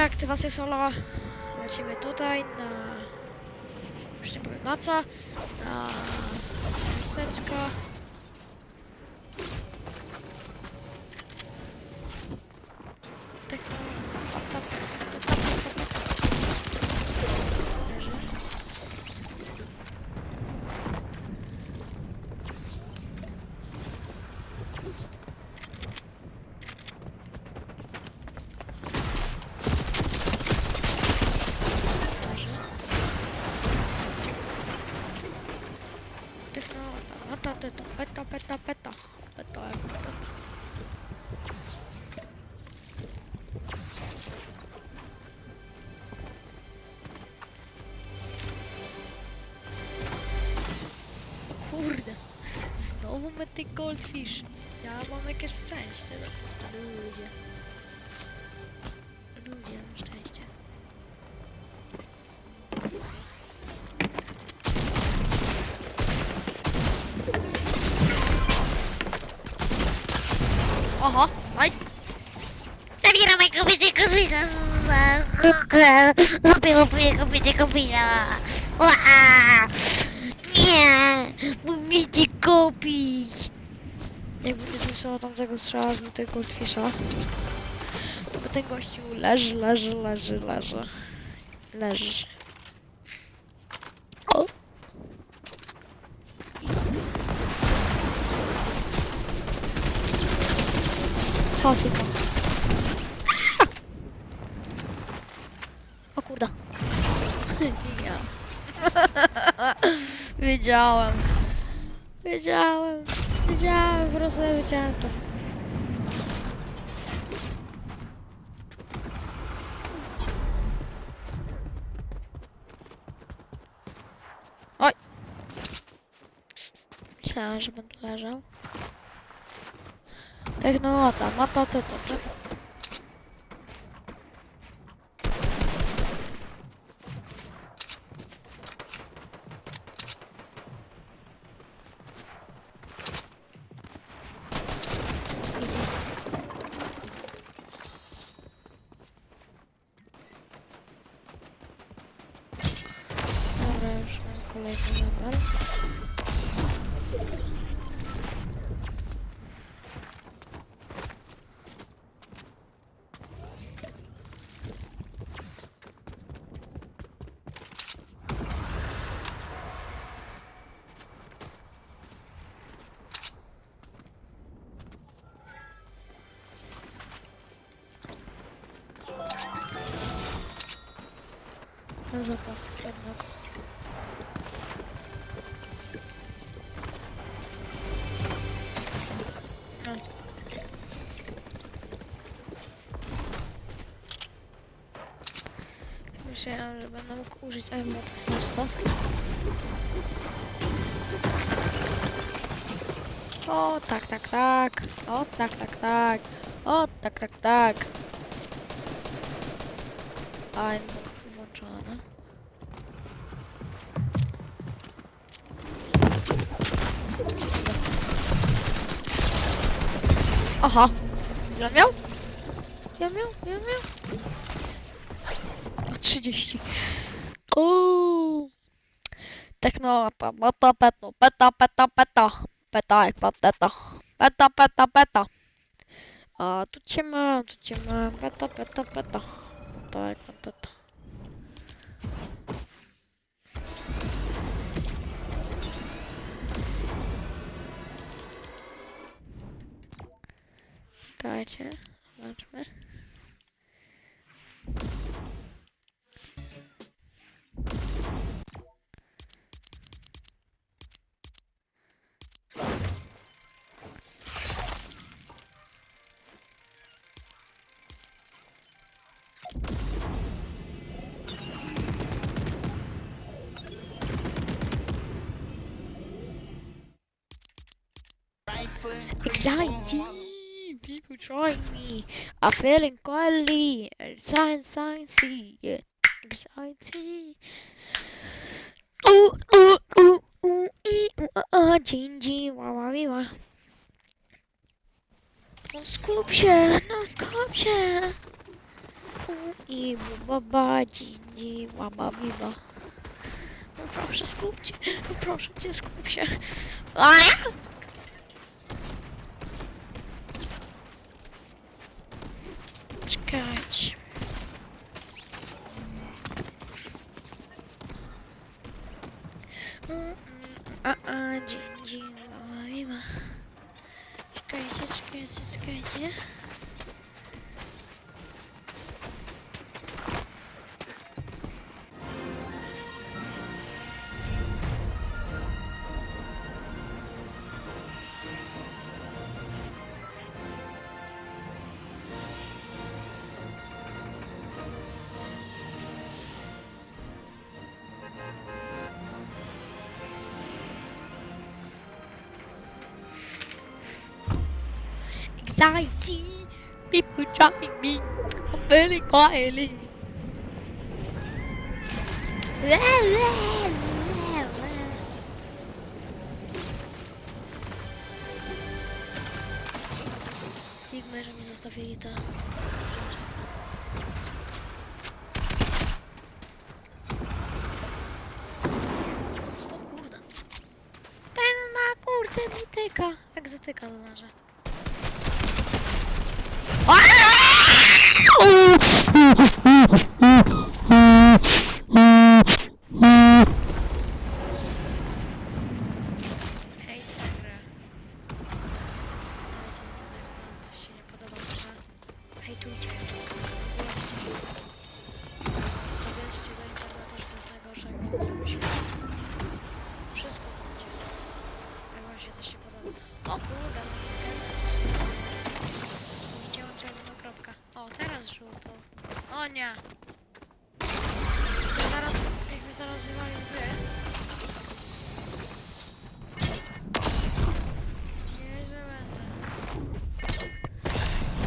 reaktywacja sola. Lecimy tutaj na... Już nie powiem na co. Na... Miasteczko. goldfish. Ja maar ik gesnst mam jakieś szczęście. Ludzie. Ludzie mam szczęście. Oho, nice. Zabieram jego będzie kopina. Zabieram jego będzie kopina. Wow. Ci kupić! Jakby nie słyszała tamtego strzała z tego goldfisha, to by ten gościu leży, leży, leży, leży. Leży. O! Hasiko. O kurda. Ja. Wiedziałem. Wiedziałem. Wiedziałem, po prostu wiedziałem to. Oj! Myślałem, że będę leżał. Technota, mata, to, to, Hayır, запас. Однако. Będę mógł użyć emotek serca. O, tak, tak, tak. O, tak, tak, tak. O, tak, tak, tak. A, włączone. Aha. Ile miał? Ile miał? Ile miał? O, 30. Uuu. Technota, bata, peto, peta, peta, peta. Peta, jak pateta. Peta, peta, peta. A, tu cię mam, tu cię mam. Peta, peta, peta. Peta, jak pateta. Dajcie, zobaczmy. Anxiety, people join me. I'm feeling quietly. Science, science, yeah. Anxiety. Ooh, ooh, ooh, ooh, ee, ooh, uh, uh, Gingy, wah, wah, wee, wah. No skup się, no skup się. i bu baba, dzini, mama biba. No proszę, skupcie. No proszę cię, skup się. much. А-а, Джин, ловила. Чекайте. Mama biba. Czekajcie, czekajcie, czekajcie. Anxiety, people trying me. I'm feeling quietly. Sigma, że mi zostawili to. O kurde. Ten ma kurde mityka. Jak zatyka to nie. Zaraz, jakby zaraz wywalił gry. Nie, że będę.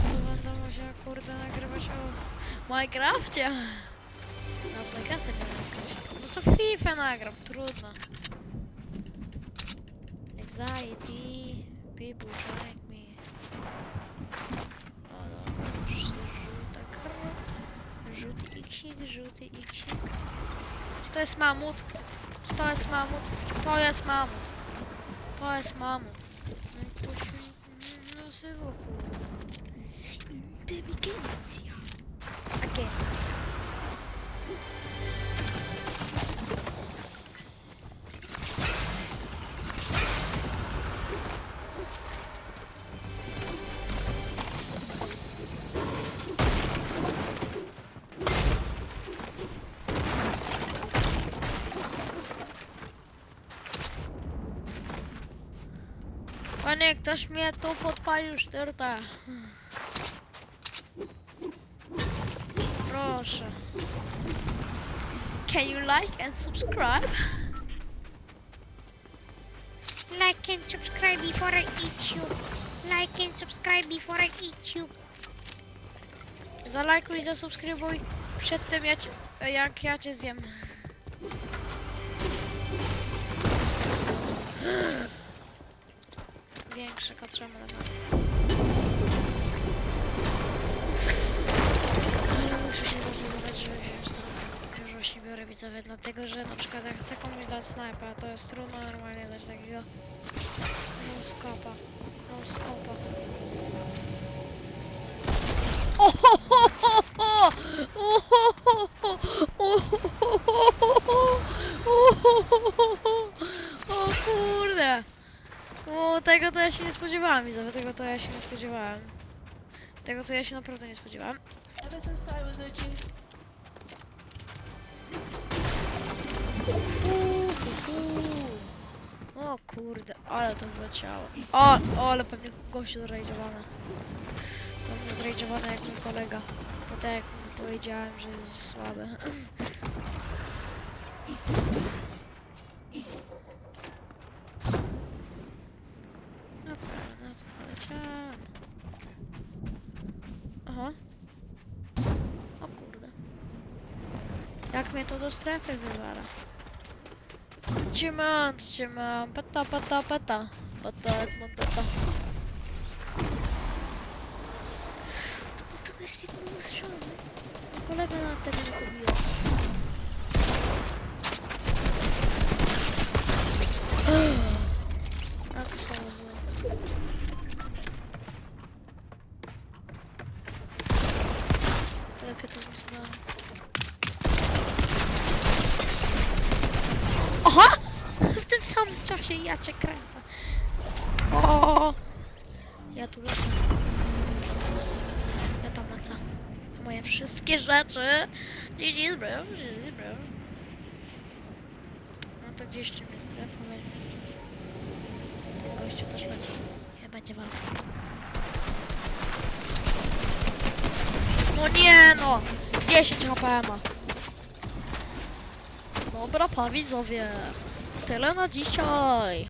To będę musiała kurde nagrywać o Minecrafcie. No, nie. No to FIFA nagram, trudno. Anxiety, people trying Iksik, żółty iksik. Czy to jest mamut? Czy to jest mamut? To jest mamut. To jest mamut. No i to się nazywa, kurwa. Panie, ktoś mnie tu podpalił sztyrtę. Proszę. Can you like and subscribe? Like and subscribe before I eat you. Like and subscribe before I eat you. Zalajkuj, zasubskrybuj przed tym jak, jak ja cię zjem. Większe kotrzemy na biorę widzowie, dlatego że na przykład jak chcę komuś dać snajpa, to jest trudno normalnie dać takiego no skopa. No skopa. O kurde! O, tego to ja się nie spodziewałam, widzowie, tego to ja się nie spodziewałem. Tego to ja się naprawdę nie spodziewałam. O kurde, ale to wleciało. O, o ale pewnie gościu zrejdowane. Pewnie zrejdowane jak mój kolega. Bo tak jak powiedziałem, że jest słaby. Dobra, no to poleciałem. Aha. O kurde. Jak mnie to do strefy wywala. Cię mam, cię mam. Peta, peta, peta. Peta, jak mam peta. To, to jest jego strzelony. kolega na tego nie pobija. A to samo było. Jakie to zmisowałem. Aha! W tym samym czasie ja cię kręcę. O! Ja tu lecę. Ja tam lecę. Moje wszystkie rzeczy. GG, bro. GG, bro. No to gdzieś czym jest strefa. Ten gościu też leci. Nie będzie walki. No nie no! 10 HP. Dobra, pa widzowie. Tyle na dzisiaj.